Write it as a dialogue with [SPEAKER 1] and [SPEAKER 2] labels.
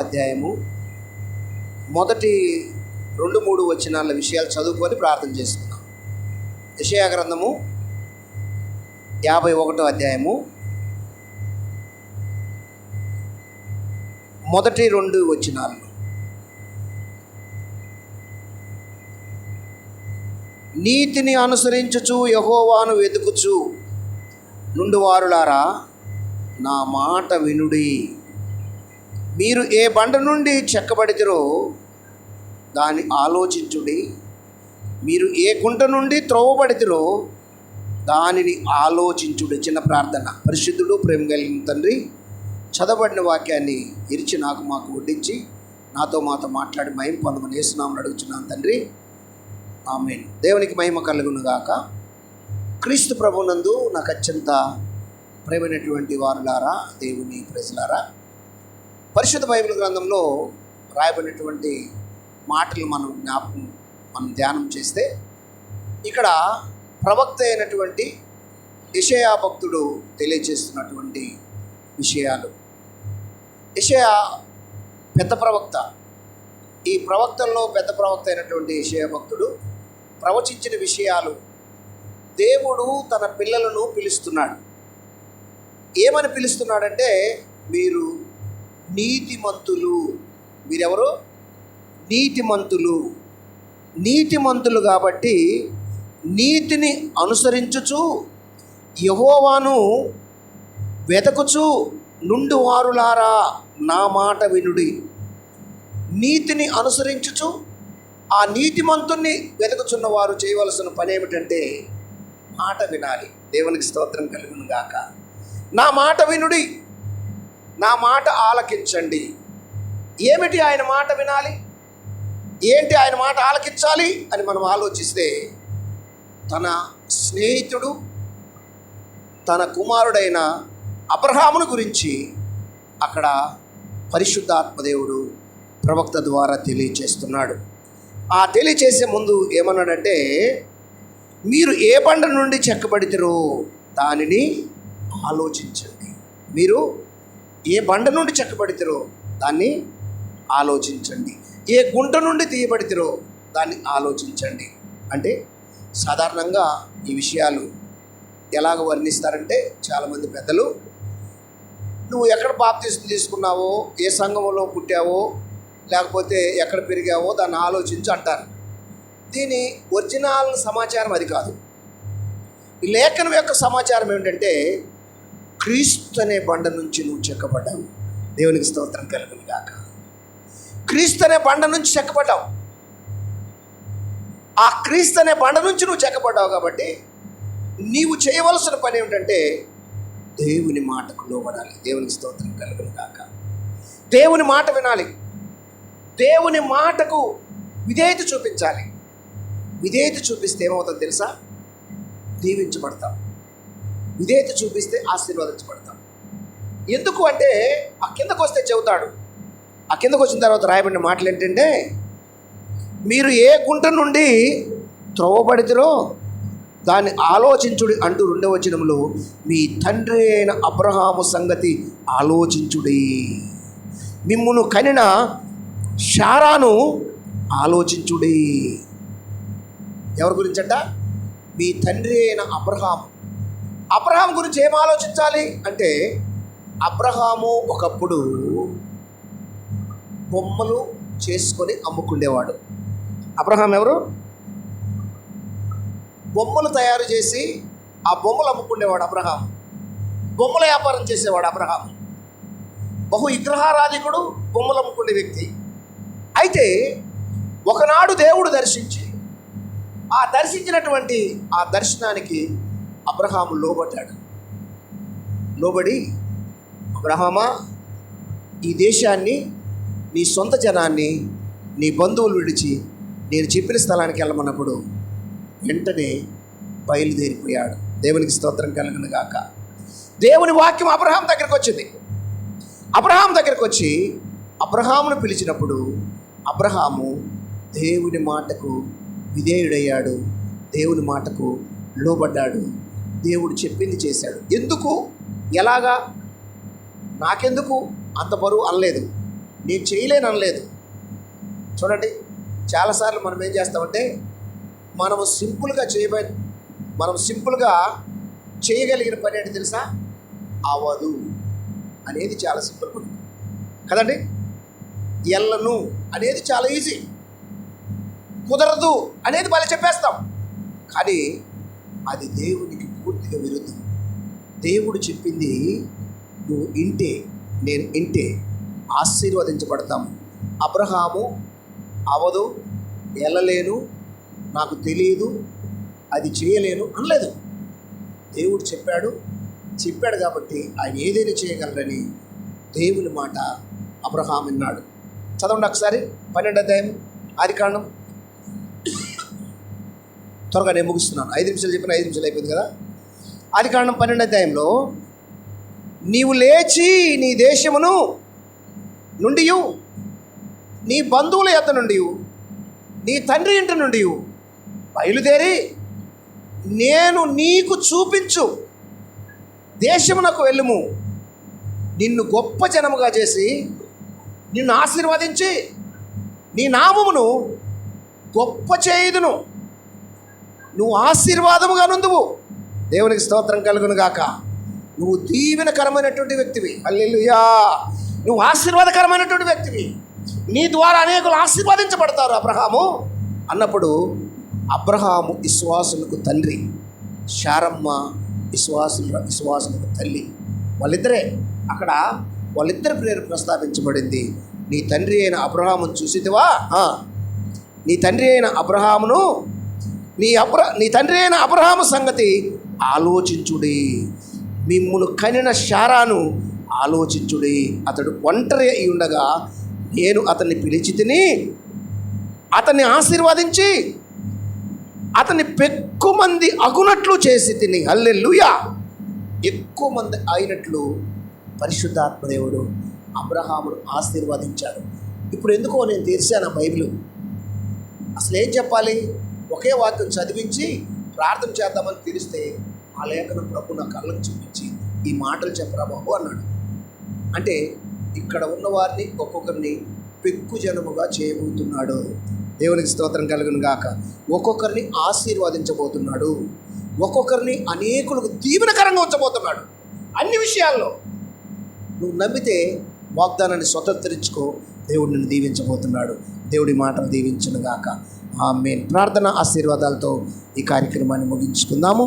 [SPEAKER 1] అధ్యాయము. మొదటి రెండు మూడు వచనాల విషయాలు చదువుకొని ప్రార్థన చేసుకుందాం. యషయా గ్రంథము యాభై ఒకటో అధ్యాయము. మొదటి రెండు వచనాలు. నీతిని అనుసరించుచు యహోవాను వెతుకుచు. నుండి వారులారా నా మాట వినుడి. మీరు ఏ బండ నుండి చెక్కబడితిరో దాన్ని ఆలోచించుడి. మీరు ఏ గుంట నుండి త్రోవబడితిరో దానిని ఆలోచించుడి. చిన్న ప్రార్థన. పరిశుద్ధుడు ప్రేమ కలిగిన తండ్రి చదవబడిన వాక్యాన్ని ఇరిచి నాకు మాకు వడ్డించి నాతో మాతో మాట్లాడి మహిమ పొందమని వేసునామని అడుగుతున్నాను తండ్రి. ఆమె దేవునికి మహిమ కలుగునుగాక క్రీస్తు ప్రభునందు నాకు అత్యంత ప్రేమైనటువంటి వారులారా దేవుని ప్రజలారా పరిశుద్ధ బైబిల్ గ్రంథంలో రాయబడినటువంటి మాటలు మనం జ్ఞాపకం మనం ధ్యానం చేస్తే ఇక్కడ ప్రవక్త అయినటువంటి ఇషయా భక్తుడు తెలియజేస్తున్నటువంటి విషయాలు. ఇషయా పెద్ద ప్రవక్త. ఈ ప్రవక్తల్లో పెద్ద ప్రవక్త అయినటువంటి ఇషయా భక్తుడు ప్రవచించిన విషయాలు దేవుడు తన పిల్లలను పిలుస్తున్నాడు. ఏమని పిలుస్తున్నాడంటే మీరు నీతిమంతులు. మీరెవరు? నీతిమంతులు. నీతిమంతులు కాబట్టి నీతిని అనుసరించుచు యహోవాను వెతకుచు నుండి వారులారా నా మాట వినుడి. నీతిని అనుసరించుచు ఆ నీతిమంతుణ్ణి వెతుకుచున్న వారు చేయవలసిన పని ఏమిటంటే మాట వినాలి. దేవునికి స్తోత్రం కలుగును గాక నా మాట వినుడి. నా మాట ఆలకించండి. ఏమిటి ఆయన మాట వినాలి? ఏంటి ఆయన మాట ఆలకించాలి అని మనం ఆలోచిస్తే తన స్నేహితుడు తన కుమారుడైన అబ్రహామును గురించి అక్కడ పరిశుద్ధాత్మదేవుడు ప్రవక్త ద్వారా తెలియచేస్తున్నాడు. ఆ తెలియచేసే ముందు ఏమన్నాడంటే మీరు ఏ పంట నుండి చెక్కబడితారో దానిని ఆలోచించండి. మీరు ఏ బండ నుండి చెక్కబడితేరో దాన్ని ఆలోచించండి. ఏ గుంట నుండి తీయబడితేరో దాన్ని ఆలోచించండి. అంటే సాధారణంగా ఈ విషయాలు ఎలాగ వర్ణిస్తారంటే చాలామంది పెద్దలు నువ్వు ఎక్కడ బాప్తీసం తీసుకున్నావో ఏ సంఘంలో పుట్టావో లేకపోతే ఎక్కడ పెరిగావో దాన్ని ఆలోచించి అంటారు. దీని ఒరిజినల్ సమాచారం అది కాదు. ఈ లేఖనం యొక్క సమాచారం ఏమిటంటే క్రీస్తు అనే బండ నుంచి నువ్వు చెక్కబడ్డావు. దేవునికి స్తోత్రం కలుగును కాక క్రీస్తు అనే బండ నుంచి చెక్కబడ్డావు. ఆ క్రీస్తు అనే బండ నుంచి నువ్వు చెక్కబడ్డావు కాబట్టి నీవు చేయవలసిన పని ఏమిటంటే దేవుని మాటకు లోబడాలి. దేవునికి స్తోత్రం కలుగును కాక దేవుని మాట వినాలి. దేవుని మాటకు విధేయత చూపించాలి. విధేయత చూపిస్తే ఏమవుతుందో తెలుసా? దీవించబడతాం విధేయత చూపిస్తే ఆశీర్వదించబడతాం. ఎందుకు అంటే ఆ కిందకు వస్తే చెబుతాడు. ఆ కిందకు వచ్చిన తర్వాత రాయబడిన మాటలు ఏంటంటే మీరు ఏ గుంట నుండి త్రోవబడితేరో దాన్ని ఆలోచించుడి అంటూ రెండవ వచనంలో మీ తండ్రి అయిన అబ్రహాము సంగతి ఆలోచించుడి. మిమ్మును కనిన శారాను ఆలోచించుడి. ఎవరి గురించట? మీ తండ్రి అయిన అబ్రహాము. అబ్రహాం గురించి ఏం ఆలోచించాలి? అంటే అబ్రహాము ఒకప్పుడు బొమ్మలు చేసుకొని అమ్ముకుండేవాడు. అబ్రహాం ఎవరు? బొమ్మలు తయారు చేసి ఆ బొమ్మలు అమ్ముకునేవాడు అబ్రహాం. బొమ్మల వ్యాపారం చేసేవాడు అబ్రహాం. బహు విగ్రహారాధికుడు బొమ్మలు అమ్ముకునే వ్యక్తి. అయితే ఒకనాడు దేవుడు దర్శించి ఆ దర్శించినటువంటి ఆ దర్శనానికి అబ్రహాము లోబడ్డాడు. లోబడి అబ్రహామా ఈ దేశాన్ని నీ సొంత జనాన్ని నీ బంధువులు విడిచి నేను చెప్పిన స్థలానికి వెళ్ళమన్నప్పుడు వెంటనే బయలుదేరిపోయాడు. దేవునికి స్తోత్రం కలుగును గాక. దేవుని వాక్యం అబ్రహాం దగ్గరికి వచ్చింది. అబ్రహాం దగ్గరికి వచ్చి అబ్రహామును పిలిచినప్పుడు అబ్రహాము దేవుని మాటకు విధేయుడయ్యాడు. దేవుని మాటకు లోబడ్డాడు. దేవుడు చెప్పింది చేశాడు. ఎందుకు? ఎలాగా? నాకెందుకు? అంత బరువు అనలేదు. నేను చేయలేను అనలేదు. చూడండి చాలాసార్లు మనం ఏం చేస్తామంటే మనము సింపుల్గా చేయబ మనం సింపుల్గా చేయగలిగిన పని ఏంటి తెలుసా? అవదు అనేది చాలా సింపుల్ పని. కదండి? ఎల్లను అనేది చాలా ఈజీ. కుదరదు అనేది వాళ్ళు చెప్పేస్తాం. కానీ అది దేవునికి పూర్తిగా విరుద్ధం. దేవుడు చెప్పింది నువ్వు ఇంటే నేను ఇంటే ఆశీర్వదించబడతాం. అబ్రహాము అవదు వెళ్ళలేను నాకు తెలియదు అది చేయలేను అనలేదు. దేవుడు చెప్పాడు చెప్పాడు కాబట్టి ఆయన ఏదైనా చేయగలరని దేవుని మాట అబ్రహాం విన్నాడు. చదవండి ఒకసారి పన్నెండు అధ్యాయం ఆది కారణం త్వరగా నేను ముగిస్తున్నాను. ఐదు నిమిషాలు చెప్పిన ఐదు నిమిషాలు అయిపోయింది కదా? అధికారణం పన్నెండు అధ్యాయంలో నీవు లేచి నీ దేశమును నుండి నీ బంధువుల ఎత్త నుండి నీ తండ్రి ఇంటి నుండి బయలుదేరి నేను నీకు చూపించు దేశమునకు వెళ్ళుము. నిన్ను గొప్ప జనముగా చేసి నిన్ను ఆశీర్వదించి నీ నామమును గొప్ప చేయుదును. నువ్వు ఆశీర్వాదముగా నుందువు. దేవునికి స్తోత్రం కలుగును గాక. నువ్వు దీవెనకరమైనటువంటి వ్యక్తివి. అల్లెలుయా నువ్వు ఆశీర్వాదకరమైనటువంటి వ్యక్తివి. నీ ద్వారా అనేకులు ఆశీర్వదించబడతారు అబ్రహాము. అన్నప్పుడు అబ్రహాము విశ్వాసులకు తండ్రి శారమ్మ విశ్వాసుల విశ్వాసులకు తల్లి. వాళ్ళిద్దరే. అక్కడ వాళ్ళిద్దరి పేరు ప్రస్తావించబడింది. నీ తండ్రి అయిన అబ్రహామును చూసిదివా నీ తండ్రి అయిన అబ్రహామును నీ అబ్ర నీ తండ్రి అయిన అబ్రహాము సంగతి ఆలోచించుడి. మిమ్మును కనిన శారాను ఆలోచించుడి. అతడు ఒంటరి అయి ఉండగా నేను అతన్ని పిలిచి తిని అతన్ని ఆశీర్వదించి అతన్ని పెక్కు మంది అగునట్లు చేసి తిని. హల్లెలూయా! ఎక్కువ మంది అయినట్లు పరిశుద్ధాత్మదేవుడు అబ్రహామును ఆశీర్వదించాడు. ఇప్పుడు ఎందుకో నేను తెరిచాను ఆ బైబిల్. అసలు ఏం చెప్పాలి? ఒకే వాక్యం చదివించి ప్రార్థన చేద్దామని తెలిస్తే ఆ లేఖనం ప్రభు నా కళ్ళకు చూపించి ఈ మాటలు చెప్పరా బాబు? అన్నాడు. అంటే ఇక్కడ ఉన్న వారిని ఒక్కొక్కరిని పెక్కు జనముగా చేయబోతున్నాడు. దేవునికి స్తోత్రం కలుగును గాక. ఒక్కొక్కరిని ఆశీర్వదించబోతున్నాడు. ఒక్కొక్కరిని అనేకులకు దీవెనకరంగా ఉంచబోతున్నాడు. అన్ని విషయాల్లో నువ్వు నమ్మితే వాగ్దానాన్ని స్వతంత్రించుకో దేవుడు నిన్ను దీవించబోతున్నాడు. దేవుడి మాటలు దీవించును గాక. ఆమె ప్రార్థన ఆశీర్వాదాలతో ఈ కార్యక్రమాన్ని ముగించుకుందాము.